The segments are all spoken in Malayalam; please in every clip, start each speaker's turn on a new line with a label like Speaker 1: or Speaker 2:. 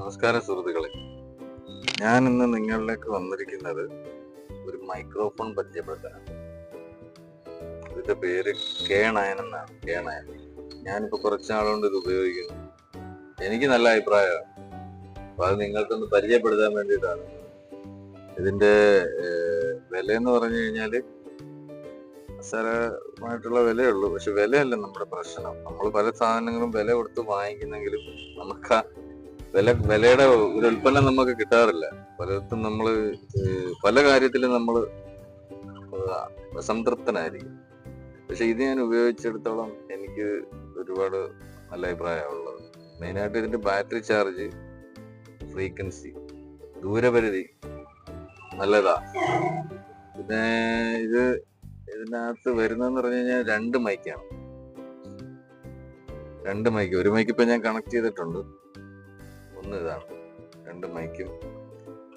Speaker 1: നമസ്കാരം സുഹൃത്തുക്കളെ. ഞാൻ ഇന്ന് നിങ്ങളിലേക്ക് വന്നിരിക്കുന്നത് ഒരു മൈക്രോഫോൺ പരിചയപ്പെടുത്താനാണ്. ഇതിന്റെ പേര് കെ നയൻ എന്നാണ്. K nine. ഞാനിപ്പോ കുറച്ച് നാളുകൊണ്ട് ഇത് ഉപയോഗിക്കുന്നു. എനിക്ക് നല്ല അഭിപ്രായമാണ്. അപ്പൊ അത് നിങ്ങൾക്കൊന്ന് പരിചയപ്പെടുത്താൻ വേണ്ടിയിട്ടാണ്. ഇതിന്റെ വില എന്ന് പറഞ്ഞു കഴിഞ്ഞാൽ നിസ്സാരമായിട്ടുള്ള വിലയുള്ളൂ പക്ഷെ വിലയല്ല നമ്മുടെ പ്രശ്നം. നമ്മൾ പല സാധനങ്ങളും വില കൊടുത്ത് വാങ്ങിക്കുന്നെങ്കിലും നമുക്ക് വില വിലയുടെ ഒരു ഉൽപ്പന്നം നമുക്ക് കിട്ടാറില്ല. പലയിടത്തും നമ്മൾ പല കാര്യത്തിലും നമ്മൾ സംതൃപ്തനായിരിക്കും. പക്ഷെ ഇത് ഞാൻ ഉപയോഗിച്ചിടത്തോളം എനിക്ക് ഒരുപാട് നല്ല അഭിപ്രായമുള്ളത് മെയിനായിട്ട് ഇതിന്റെ ബാറ്ററി ചാർജ് ഫ്രീക്വൻസി ദൂരപരിധി നല്ലതാ. പിന്നെ ഇത് ഇതിനകത്ത് വരുന്നതെന്ന് പറഞ്ഞു കഴിഞ്ഞാൽ രണ്ട് മൈക്കാണ്. രണ്ട് മൈക്ക് ഒരു മൈക്ക് ഇപ്പൊ ഞാൻ കണക്ട് ചെയ്തിട്ടുണ്ട്. ഒന്ന് ഇതാണ് രണ്ട് മൈക്കും.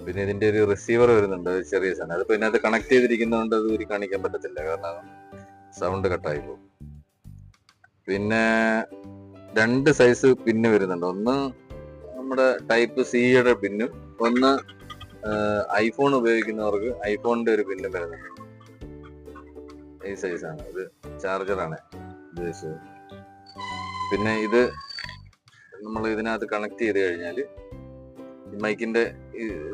Speaker 1: പിന്നെ ഇതിന്റെ ഒരു റിസീവർ വരുന്നുണ്ട് ഒരു ചെറിയ സാധനം. അതിപ്പോ ഇതിനകത്ത് കണക്ട് ചെയ്തിരിക്കുന്നതുകൊണ്ട് അത് ഒരു കാണിക്കാൻ പറ്റത്തില്ല. കാരണം സൗണ്ട് കട്ടായി പോകും. പിന്നെ രണ്ട് സൈസ് പിന്ന് വരുന്നുണ്ട്. ഒന്ന് നമ്മുടെ ടൈപ്പ് സിയുടെ പിന്നും ഒന്ന് ഐഫോൺ ഉപയോഗിക്കുന്നവർക്ക് ഐഫോണിന്റെ ഒരു പിന്നും വരുന്നുണ്ട്. ഈ സൈസാണ് ഇത് ചാർജറാണ് ഉദ്ദേശിച്ചത്. പിന്നെ ഇത് നമ്മൾ ഇതിനകത്ത് കണക്ട് ചെയ്ത് കഴിഞ്ഞാൽ മൈക്കിന്റെ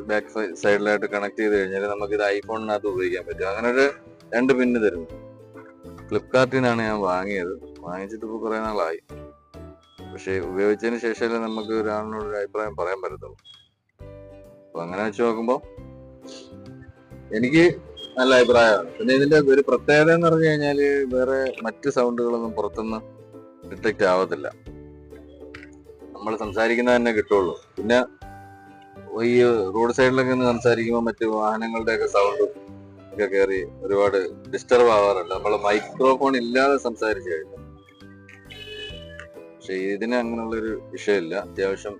Speaker 1: ബാക്ക് സൈഡിലായിട്ട് കണക്ട് ചെയ്ത് കഴിഞ്ഞാൽ നമുക്ക് ഇത് ഐഫോണിനകത്ത് ഉപയോഗിക്കാൻ പറ്റും. അങ്ങനെ ഒരു രണ്ട് പിന്ന് തരുന്നു. ഫ്ലിപ്കാർട്ടിനാണ് ഞാൻ വാങ്ങിയത്. വാങ്ങിച്ചിട്ട് ഇപ്പോൾ കുറേ നാളായി. പക്ഷെ ഉപയോഗിച്ചതിന് ശേഷമല്ലേ നമുക്ക് ഒരാളിനോട് ഒരു അഭിപ്രായം പറയാൻ പറ്റത്തുള്ളൂ. അപ്പൊ അങ്ങനെ വെച്ച് നോക്കുമ്പോൾ എനിക്ക് നല്ല അഭിപ്രായമാണ്. പിന്നെ ഇതിന്റെ ഒരു പ്രത്യേകത എന്ന് പറഞ്ഞു കഴിഞ്ഞാൽ വേറെ മറ്റ് സൗണ്ടുകളൊന്നും പുറത്തുനിന്ന് ഡിറ്റക്റ്റ് ആവത്തില്ല. നമ്മൾ സംസാരിക്കുന്നത് തന്നെ കിട്ടുള്ളൂ. പിന്നെ ഈ റോഡ് സൈഡിലൊക്കെ നിന്ന് സംസാരിക്കുമ്പോൾ മറ്റു വാഹനങ്ങളുടെയൊക്കെ സൗണ്ടും ഒക്കെ കയറി ഒരുപാട് ഡിസ്റ്റർബ് ആവാറുണ്ട്. നമ്മൾ മൈക്രോഫോൺ ഇല്ലാതെ സംസാരിച്ചു കഴിഞ്ഞു. പക്ഷെ ഇതിന് അങ്ങനെയുള്ളൊരു വിഷയമില്ല. അത്യാവശ്യം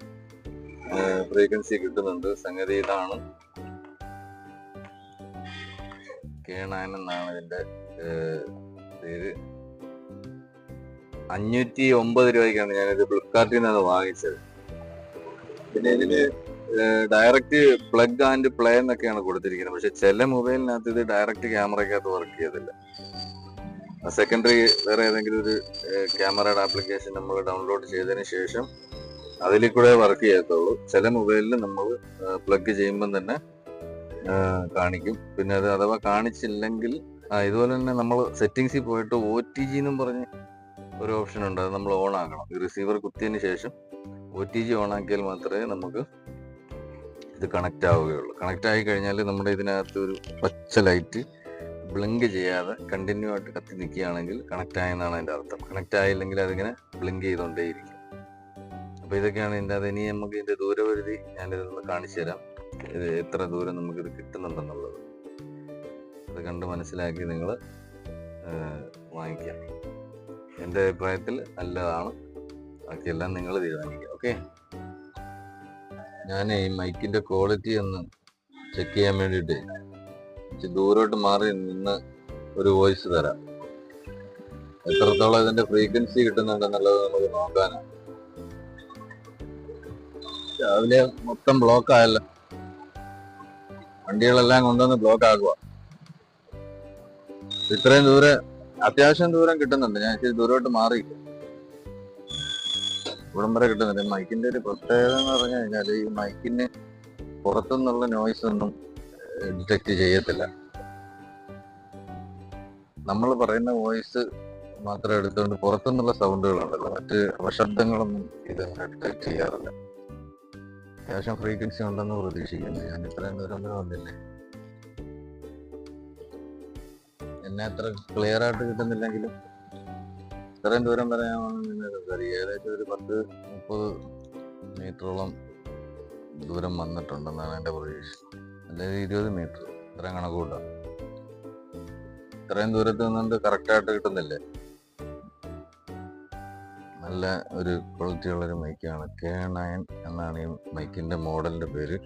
Speaker 1: ഫ്രീക്വൻസി കിട്ടുന്നുണ്ട്. സംഗതി ഇതാണ്. കേണാൻ എന്നാണ് ഇതിന്റെ പേര്. അഞ്ഞൂറ്റി ഒമ്പത് രൂപയ്ക്കാണ് ഞാനിത് ഫ്ലിപ്കാർട്ടിൽ നിന്നാണ് വാങ്ങിച്ചത്. പിന്നെ ഇതിന് ഡയറക്റ്റ് പ്ലഗ് ആൻഡ് പ്ലേ എന്നൊക്കെയാണ് കൊടുത്തിരിക്കുന്നത്. പക്ഷെ ചില മൊബൈലിനകത്ത് ഇത് ഡയറക്റ്റ് ക്യാമറയ്ക്കകത്ത് വർക്ക് ചെയ്യത്തില്ല. സെക്കൻഡറി വേറെ ഏതെങ്കിലും ഒരു ക്യാമറയുടെ ആപ്ലിക്കേഷൻ നമ്മൾ ഡൗൺലോഡ് ചെയ്തതിന് ശേഷം അതിൽ കൂടെ വർക്ക് ചെയ്യത്തുള്ളൂ. ചില മൊബൈലിൽ നമ്മൾ പ്ലഗ് ചെയ്യുമ്പം തന്നെ കാണിക്കും. പിന്നെ അത് അഥവാ കാണിച്ചില്ലെങ്കിൽ ഇതുപോലെ തന്നെ നമ്മൾ സെറ്റിങ്സിൽ പോയിട്ട് ഒ ടി ജി എന്നും പറഞ്ഞ് ഒരു ഓപ്ഷൻ ഉണ്ട്. അത് നമ്മൾ ഓൺ ആക്കണം. ഈ റിസീവർ കുത്തിയതിന് ശേഷം ഒ ടി ജി ഓൺ ആക്കിയാൽ മാത്രമേ നമുക്ക് ഇത് കണക്റ്റ് ആവുകയുള്ളൂ. കണക്റ്റ് ആയി കഴിഞ്ഞാൽ നമ്മുടെ ഇതിനകത്ത് ഒരു പച്ച ലൈറ്റ് ബ്ലിങ്ക് ചെയ്യാതെ കണ്ടിന്യൂ ആയിട്ട് കത്തി നിൽക്കുകയാണെങ്കിൽ കണക്റ്റ് ആയെന്നാണ് അതിന്റെ അർത്ഥം. കണക്റ്റ് ആയില്ലെങ്കിൽ അതിങ്ങനെ ബ്ലിങ്ക് ചെയ്തുകൊണ്ടേയിരിക്കും. അപ്പോൾ ഇതൊക്കെയാണ് ഇതിന്റെ അത് ഇനി നമുക്ക് ഇതിന്റെ ദൂരപരിധി ഞാനിതൊന്ന് കാണിച്ചു തരാം. ഇത് എത്ര ദൂരം നമുക്കിത് കിട്ടുന്നുണ്ടെന്നുള്ളത്. അത് കണ്ട് മനസ്സിലാക്കി നിങ്ങൾ വാങ്ങിക്കാം എന്റെ അഭിപ്രായത്തിൽ നല്ലതാണ്. ബാക്കിയെല്ലാം നിങ്ങൾ തീരുമാനിക്കുക ഓക്കെ? ഞാൻ ഈ മൈക്കിന്റെ ക്വാളിറ്റി ഒന്ന് ചെക്ക് ചെയ്യാൻ വേണ്ടിയിട്ട് ദൂരോട്ട് മാറി നിന്ന് ഒരു വോയിസ് തരാം. എത്രത്തോളം ഇതിന്റെ ഫ്രീക്വൻസി കിട്ടുന്നുണ്ടെന്നുള്ളത് നമുക്ക് നോക്കാനാണ് രാവിലെ മൊത്തം ബ്ലോക്ക് ആയല്ലോ. വണ്ടികളെല്ലാം കൊണ്ടുവന്ന് ബ്ലോക്ക് ആക്കുക ഇത്രയും ദൂരെ അത്യാവശ്യം ദൂരം കിട്ടുന്നുണ്ട്. ഞാൻ ഇച്ചിരി ദൂരോട്ട് മാറി. ഇവിടം വരെ കിട്ടുന്നുണ്ട് മൈക്കിന്റെ ഒരു പ്രത്യേകത എന്ന് പറഞ്ഞു കഴിഞ്ഞാൽ ഈ മൈക്കിന് പുറത്തുനിന്നുള്ള നോയ്സ് ഒന്നും ഡിറ്റക്ട് ചെയ്യത്തില്ല. നമ്മൾ പറയുന്ന വോയിസ് മാത്രം എടുത്തുകൊണ്ട് പുറത്തുനിന്നുള്ള സൗണ്ടുകളുണ്ടല്ലോ മറ്റ് അവശബ്ദങ്ങളൊന്നും ഇത് ഡിറ്റക്ട് ചെയ്യാറില്ല. അത്യാവശ്യം ഫ്രീക്വൻസി ഉണ്ടെന്ന് പ്രതീക്ഷിക്കുന്നു. ഞാൻ ഇത്രയും ദൂരം വന്നില്ലേ? എന്നെ അത്ര ക്ലിയർ ആയിട്ട് കിട്ടുന്നില്ലെങ്കിലും ഇത്രയും ദൂരം വരെ ഞാൻ ഏകദേശം ഒരു പത്ത് മുപ്പത് മീറ്ററോളം ദൂരം വന്നിട്ടുണ്ടെന്നാണ് എന്റെ പ്രതീക്ഷ. അല്ലെങ്കിൽ ഇരുപത് മീറ്റർ. ഇത്രയും കണക്ക് ഇത്രയും ദൂരത്ത് നിന്നുകൊണ്ട് കറക്റ്റായിട്ട് കിട്ടുന്നില്ലേ? നല്ല ഒരു ക്വാളിറ്റി ഉള്ളൊരു മൈക്കാണ് കെ നയൻ എന്നാണ് ഈ മൈക്കിന്റെ മോഡലിന്റെ പേര്.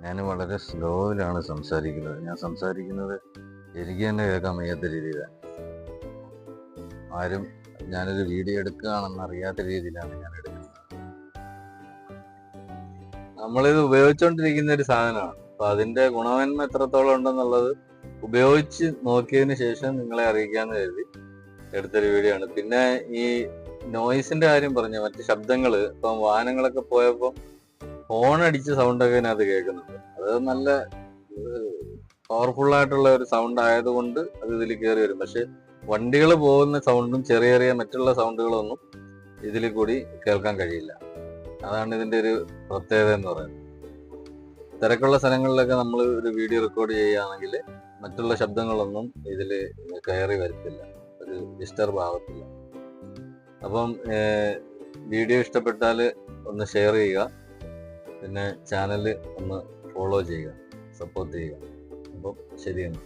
Speaker 1: ഞാൻ വളരെ സ്ലോയിലാണ് സംസാരിക്കുന്നത്. ഞാൻ സംസാരിക്കുന്നത് എനിക്ക് തന്നെ കേൾക്കാൻ വയ്യാത്ത രീതിയിലാണ്. ആരും ഞാനൊരു വീഡിയോ എടുക്കുകയാണെന്ന് അറിയാത്ത രീതിയിലാണ് ഞാൻ എടുക്കുന്നത്. നമ്മളിത് ഉപയോഗിച്ചുകൊണ്ടിരിക്കുന്ന ഒരു സാധനമാണ്. അപ്പൊ അതിന്റെ ഗുണമേന്മ എത്രത്തോളം ഉണ്ടെന്നുള്ളത് ഉപയോഗിച്ച് നോക്കിയതിന് ശേഷം നിങ്ങളെ അറിയിക്കാന്ന് കരുതി എടുത്തൊരു വീഡിയോ ആണ്. പിന്നെ ഈ നോയിസിന്റെ കാര്യം പറഞ്ഞ മറ്റു ശബ്ദങ്ങൾ ഇപ്പം വാഹനങ്ങളൊക്കെ പോയപ്പോൾ ഹോൺ അടിച്ച സൗണ്ടൊക്കെ ഇതിനകത്ത് കേൾക്കുന്നുണ്ട്. അത് നല്ല പവർഫുൾ ആയിട്ടുള്ള ഒരു സൗണ്ട് ആയതുകൊണ്ട് അത് ഇതിൽ കയറി വരും. പക്ഷെ വണ്ടികൾ പോകുന്ന സൗണ്ടും ചെറിയ ചെറിയ മറ്റുള്ള സൗണ്ടുകളൊന്നും ഇതിൽ കൂടി കേൾക്കാൻ കഴിയില്ല. അതാണ് ഇതിന്റെ ഒരു പ്രത്യേകത എന്ന് പറയുന്നത്. തിരക്കുള്ള സ്ഥലങ്ങളിലൊക്കെ നമ്മൾ ഒരു വീഡിയോ റെക്കോർഡ് ചെയ്യുകയാണെങ്കിൽ മറ്റുള്ള ശബ്ദങ്ങളൊന്നും ഇതിൽ കയറി വരത്തില്ല. ഒരു ഡിസ്റ്റർബ് ആവത്തില്ല. അപ്പം വീഡിയോ ഇഷ്ടപ്പെട്ടാൽ ഒന്ന് ഷെയർ ചെയ്യുക. പിന്നെ ചാനൽ ഒന്ന് ഫോളോ ചെയ്യുക. സപ്പോർട്ട് ചെയ്യുക. അപ്പം ശരിയാണ്